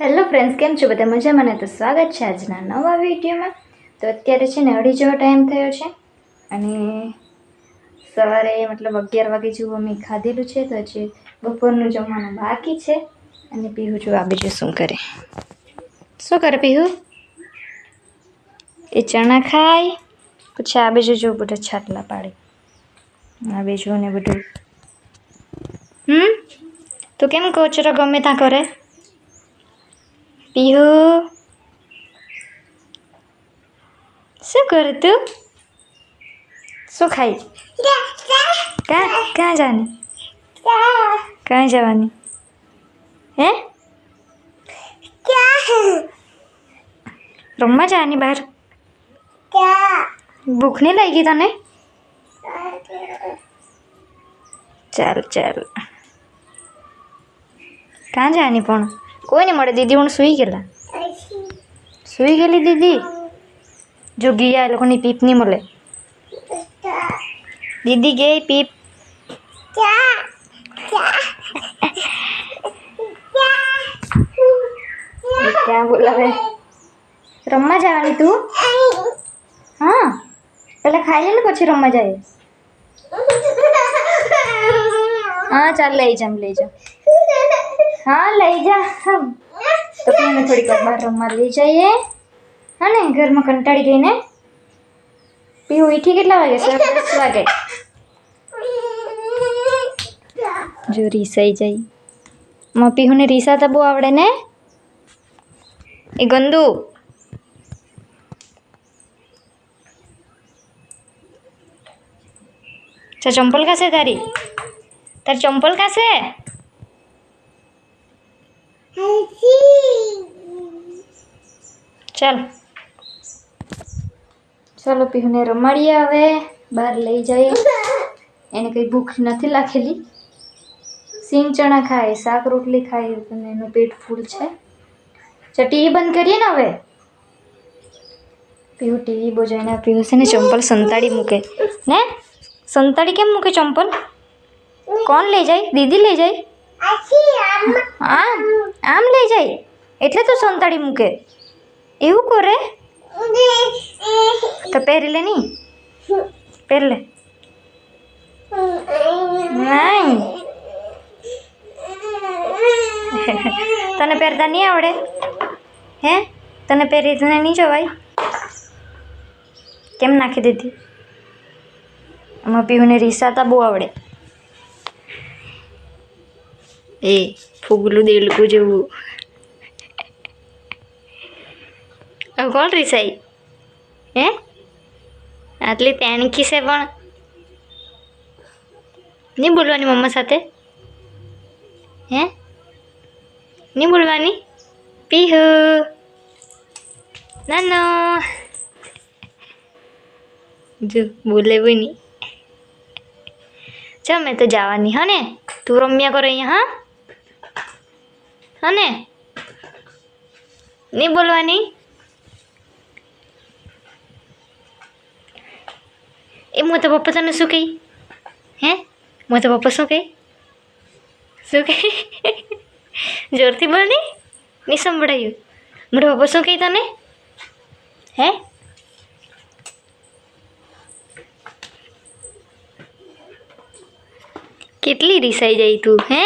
Hello friends, કેમ છો? બધા મજામાં? ને તો સ્વાગત છે આજના નવા વિડીયોમાં. તો અત્યારે છે ને અઢી જેવો ટાઈમ થયો છે અને સવારે મતલબ અગિયાર વાગે જેવું અમે ખાધેલું છે, તો હજી બપોરનું જમવાનું બાકી છે. અને પીહુ જો આ બીજું શું કરે? શું કરે પીહુ? એ ચણા ખાય, પછી આ બીજું જો બધા છાટલા પાડે. આ બીજું ને બધું. હમ? તો કેમ કોચરો ગમે ત્યાં કરે. પીહુ શું કરું તું શું ખાઈ ક્યાં ક્યાં જવાની ક્યાં જવાની હે રમવા જવાની બહાર ભૂખ નહીં લાગી તને ચાલ ચાલ ક્યાં જવાની પણ કોઈ નહીં મળે? દીદી, હું સૂઈ ગયેલા. સૂઈ ગયેલી દીદી? જો ગયા એ લોકોની પીપ નહીં મળે. દીદી ગઈ પીપ? ક્યાં બોલાવે? રમવા જવાની તું? હા. પેલા ખાઈ લે પછી રમવા જાય હા, ચાલ લઈ જામ લઈ જામ હા, લઈ જા. તો પેને થોડીક બહાર રમવા લઈ જઈએ. હા ને, ઘરમાં કંટાળી ગઈને. પીવું, ઈઠી કેટલા વાગે? સર દસ વાગે. જો રીસાઈ જાય. માં પીહુને રીસાતા બહુ આવડે ને. એ ગંદુ. ચંપલ કાશે તારી? તારી ચંપલ કાશે? ચાલ. ચાલો પીહુને રમાડીએ હવે. બહાર લઈ જઈએ. એને કંઈ ભૂખ નથી લાગેલી. સિંગ ચણા ખાય, શાક રોટલી ખાય, અને એનું પેટ ફૂલ છે. ચાલ ટીવી બંધ કરીએ ને હવે? પીહુ, ટીવી બોજાઈને પીહુ છે ને ચંપલ સંતાડી મૂકે. ને? સંતાડી કેમ મૂકે ચંપલ? કોણ લઈ જાય? દીદી લઈ જાય? આમ આમ લઈ જાય. એટલે તો સંતાડી મૂકે. એવું કરે? તો પહેરી લે નહીં પહેરી લે. નહીં. તને પહેરતા નહીં આવડે? હે? તને પહેરી તને નહીં જવાય? કેમ નાખી દીધી? આમાં પીવને રીસાતા બહુ આવડે. એ ફૂગલું દેડકું જેવું કોણ રીસાઈ હે આટલી તેણકી છે પણ નહીં બોલવાની મમ્મા સાથે હે નહીં બોલવાની પીહુ નાનો જો બોલે બી નહીં ચાલ મેં તો જવાની હા ને તું રમ્યા કરો અહીંયા હા હા ને નહીં બોલવાની? એ મોટા પપ્પા તને શું કહી? હે? તો પપ્પા શું કહી? શું કહી? જોરથી બોલ ને નહીં સંભળાયું. મારો પપ્પા શું કહી તને? હે? કેટલી રીસાઈ જાય તું, હે?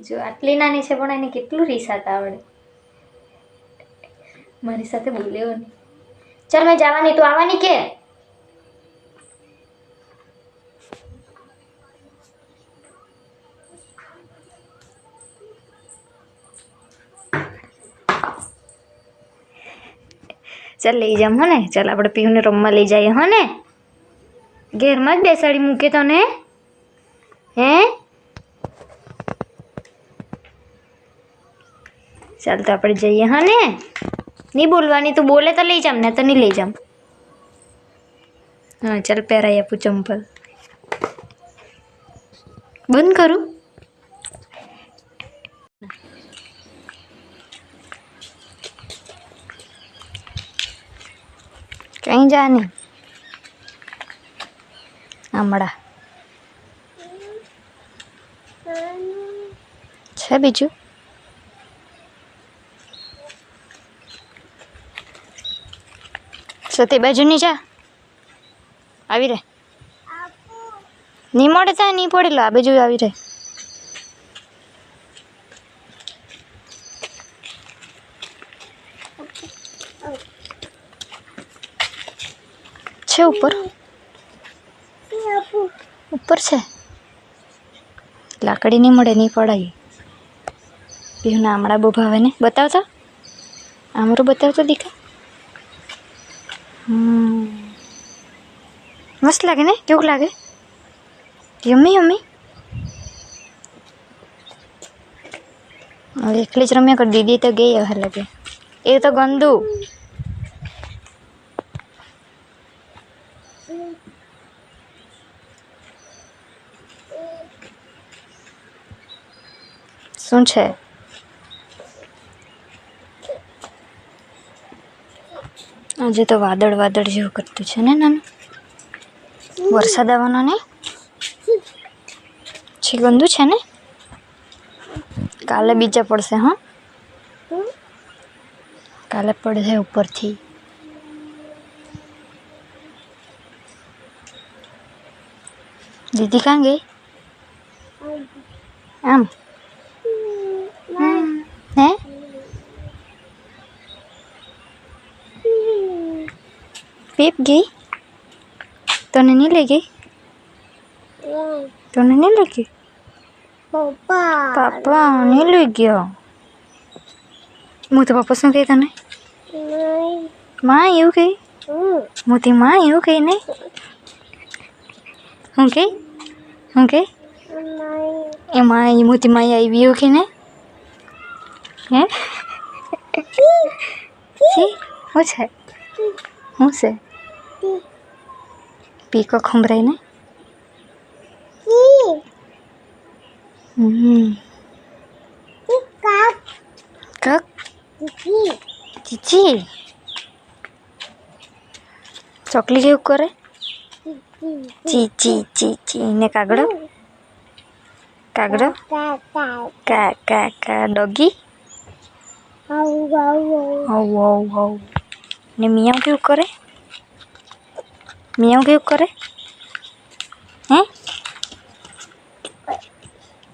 જો આટલી નાની છે, પણ એને કેટલું રીસાત આવડે? મારી સાથે બોલ્યો નહીં ચાલ, મેં જવાની. તું આવવાની કે? ચાલ, લઈ જામ હો ને. ચાલ, આપણે પીહુને રમવા લઈ જઈએ હો ને. ઘેરમાં જ બેસાડી મૂકે તને. હે? ચાલ તો આપણે જઈએ, હા ને? નહીં બોલવાની, તું બોલે તો લઈ જામ ને તો નહીં લઈ જામ. હા, ચાલ પહેરાઈ આપું ચંપલ. બંધ કરું? કहीं જા નહીં. આમળા. છે બીજું? સતી બાજુની જા. આવી રે. ની મોડે થાય, ની પડેલો આ બાજુ આવી રે. છે ઉપર? ઉપર છે. લાકડી નહીં મળે નહીં પડાય પીહુના આમળા બહુ ભાવે ને. બતાવતા? આમરું બતાવતો દીકા મસ્ત લાગે ને? કેવું લાગે? યમી યમી હવે એકલી જ રમ્યા કર. દીદી તો ગઈ હવે લાગે. એ તો ગંદુ. શું છે? આજે તો વાદળ વાદળ જેવું કરતું છે ને નાનું. વરસાદ આવવાનો ને છે ગંદુ છે ને? કાલે બીજા પડશે હા. કાલે પડશે ઉપરથી. દીદી કાં ગઈ? આમ હે પીપ ગઈ તને નહીં લઈ ગઈ તને નહીં લઈ ગઈ પાપા નહીં લઈ ગયો હું તો પપ્પા શું કહી તને માં એવું કહી મોતી માં એવું કહી નહીં હું કહી હું કહી એમાં મોતી માઈ આવી એવું કહી ને હે શી છે શું છે પીકો ખંભરાય ને હમ કક ચીચી ચોકલી કેવું કરે ચી ચી ચી ચી ને કાગડો કાગડો કા કા કા ડોગી હવ હવ હવ ને મિયાવ કેવું કરે મિયાવ કેવું કરે હે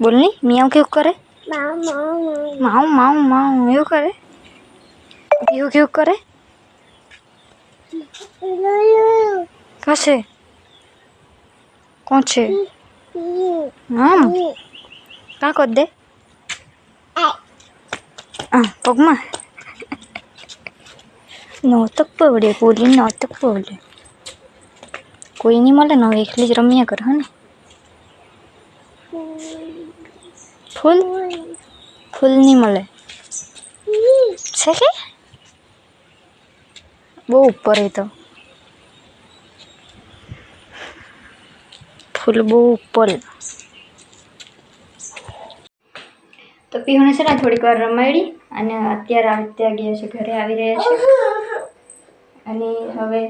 બોલની મિયાવ કેવું કરે માઉ માઉ માઉ એવું કરે એવું કેવું કરે કશે કોણ છે આમ કાં કર દે આ પગમાં નોતક કોઈ નહીં મળે ને હવે એકલી જ રમ્યા કર, હા ફૂલ? ફૂલ નહીં મળે. છે કે? બહુ ઉપર એ તો. ફૂલ બહુ ઉપર તો પીહુને છે ને થોડીક વાર રમાડી અને અત્યારે આવી ત્યાં ગયા છે, ઘરે આવી રહ્યા છે. અને હવે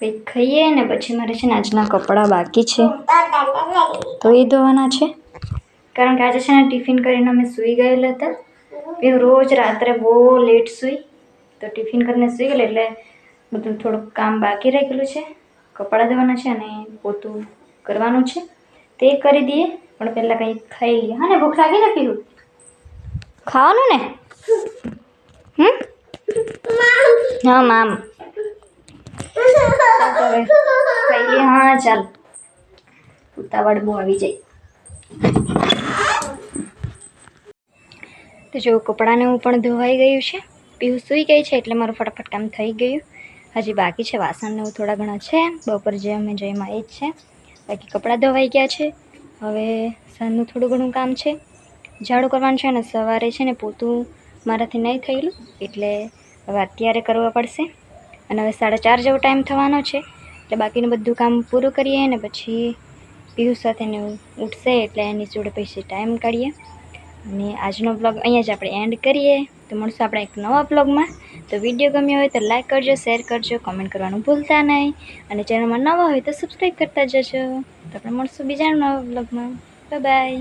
કંઈક ખાઈએ ને પછી મારે છે ને આજના કપડાં બાકી છે. તો એ ધોવાના છે. કારણ કે આજે છે ને ટિફિન કરીને અમે સૂઈ ગયેલા હતા. એ રોજ રાત્રે બહુ લેટ સૂઈ. તો ટિફિન કરીને સૂઈ ગયેલા એટલે બધું થોડુંક કામ બાકી રહેલું છે. કપડાં ધોવાના છે અને પોતું કરવાનું છે. તે કરી દઈએ. પણ પહેલાં કંઈક ખાઈ લઈએ. હા ને ભૂખ લાગી ને પીવું ખાવાનું ને? હમ? હા મામ. હવે. હા, ચાલ. ઉતાવળ બહુ આવી જાય. તો જો, કપડાને હું પણ ધોવાઈ ગયું છે. પીવું સૂઈ ગઈ છે એટલે મારું ફટાફટ કામ થઈ ગયું. હજી બાકી છે વાસણને એવું થોડા ઘણા છે. બપોર જે અમે જઈમાં એ જ છે. બાકી કપડાં ધોવાઈ ગયા છે. હવે સાંજનું થોડું ઘણું કામ છે. ઝાડુ કરવાનું છે અને સવારે છે ને પોતું મારાથી નહીં થયેલું. એટલે હવે અત્યારે કરવા પડશે. અને હવે સાડા ચાર જેવો ટાઈમ થવાનો છે, એટલે બાકીનું બધું કામ પૂરું કરીએ ને પછી પીયુ સાથે ને ઉઠશે એટલે એની જોડે પછી ટાઈમ કાઢીએ. અને આજનો બ્લોગ અહીંયા જ આપણે એન્ડ કરીએ. તો મળશું આપણે એક નવા બ્લોગમાં તો વીડિયો ગમ્યો હોય તો લાઈક કરજો શેર કરજો કમેન્ટ કરવાનું ભૂલતા નહીં. અને ચેનલમાં નવા હોય તો સબસ્ક્રાઈબ કરતા જજો. તો આપણે મળશું બીજા નવા બ્લોગમાં બાય